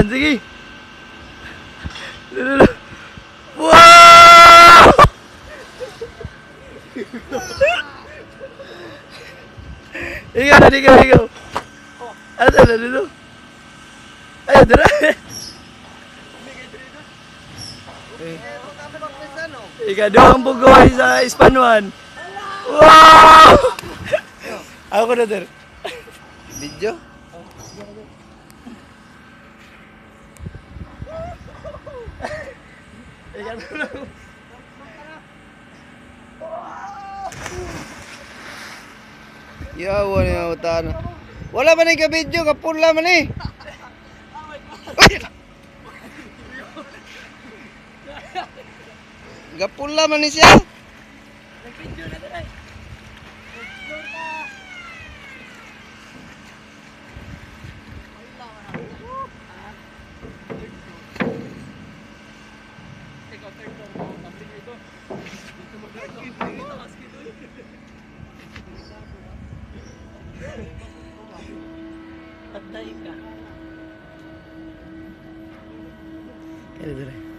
yan. Sige. Wow! ikaw ikaw, ikaw. Ano na, lulu? Ay, dara. Ika, doang bugoy sa Ispanuan. Wow! Ako na, der. Video? Ika, doon. Yawa ni mga utana. Wala man ka video, kapula man eh. Gapula man ni siya. Kaya, dere.